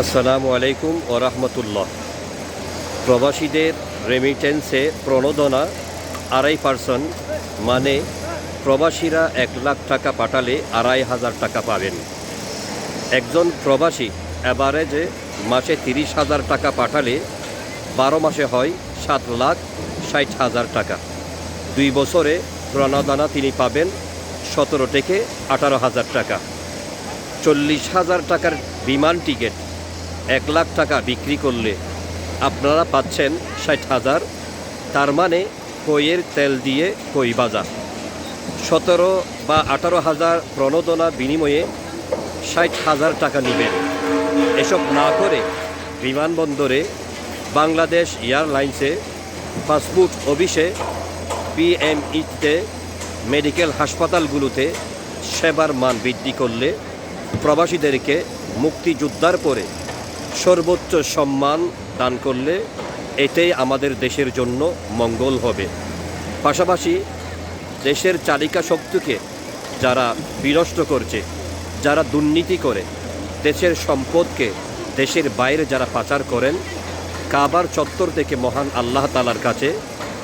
আসসালামু আলাইকুম ও রহমতুল্লাহ। প্রবাসীদের রেমিটেন্সে প্রণোদনা আড়াই পার্সেন্ট মানে প্রবাসীরা এক লাখ টাকা পাঠালে আড়াই হাজার টাকা পাবেন। একজন প্রবাসী অ্যাভারেজে মাসে তিরিশ হাজার টাকা পাঠালে বারো মাসে হয় সাত লাখ ষাট হাজার টাকা। দুই বছরে প্রণোদনা তিনি পাবেন সতেরো থেকে আঠারো হাজার টাকা। চল্লিশ হাজার টাকার বিমান টিকিট এক লাখ টাকা বিক্রি করলে আপনারা পাচ্ছেন ষাট হাজার, তার মানে কইয়ের তেল দিয়ে কই বাজার। সতেরো বা আঠারো হাজার প্রণোদনা বিনিময়ে ষাট হাজার টাকা নেবেন। এসব না করে বিমানবন্দরে বাংলাদেশ এয়ারলাইন্সে পাসপোর্ট অফিসে পিএমইতে মেডিকেল হাসপাতালগুলোতে সেবার মান বৃদ্ধি করলে প্রবাসীদেরকে মুক্তিযোদ্ধার পরে সর্বোচ্চ সম্মান দান করলে এটাই আমাদের দেশের জন্য মঙ্গল হবে। পাশাপাশি দেশের চালিকা শক্তিকে যারা বিনষ্ট করছে, যারা দুর্নীতি করে, দেশের সম্পদকে দেশের বাইরে যারা পাচার করেন, কাবার চত্বর থেকে মহান আল্লাহ তালার কাছে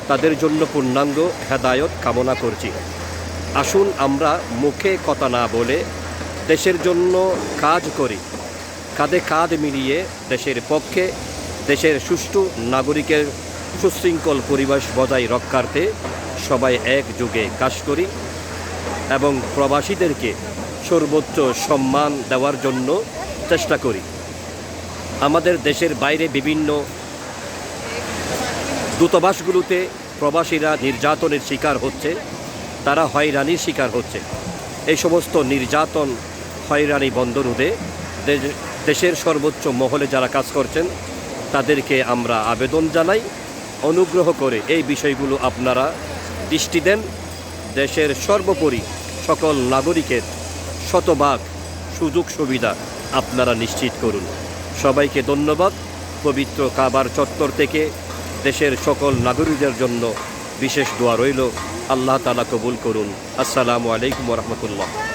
তাদের জন্য পূর্ণাঙ্গ হেদায়ত কামনা করছি। আসুন আমরা মুখে কথা না বলে দেশের জন্য কাজ করি। কাঁধে কাঁধ মিলিয়ে দেশের পক্ষে, দেশের সুষ্ঠু নাগরিকের সুশৃঙ্খল পরিবেশ বজায় রক্ষার্থে সবাই একযোগে কাজ করি এবং প্রবাসীদেরকে সর্বোচ্চ সম্মান দেওয়ার জন্য চেষ্টা করি। আমাদের দেশের বাইরে বিভিন্ন দূতাবাসগুলোতে প্রবাসীরা নির্যাতনের শিকার হচ্ছে, তারা হয়রানির শিকার হচ্ছে। এই সমস্ত নির্যাতন, হয়রানি বন্ধ রোধে দেশের সর্বোচ্চ মহলে যারা কাজ করছেন, তাদেরকে আমরা আবেদন জানাই। অনুগ্রহ করে এই বিষয়গুলো আপনারা দৃষ্টি দেন। দেশের সর্বোপরি সকল নাগরিকের শতভাগ সুযোগ সুবিধা আপনারা নিশ্চিত করুন। সবাইকে ধন্যবাদ। পবিত্র কাবার চত্বর থেকে দেশের সকল নাগরিকদের জন্য বিশেষ দোয়া রইল। আল্লাহ তালা কবুল করুন। আসসালামু আলাইকুম রহমতুল্লাহ।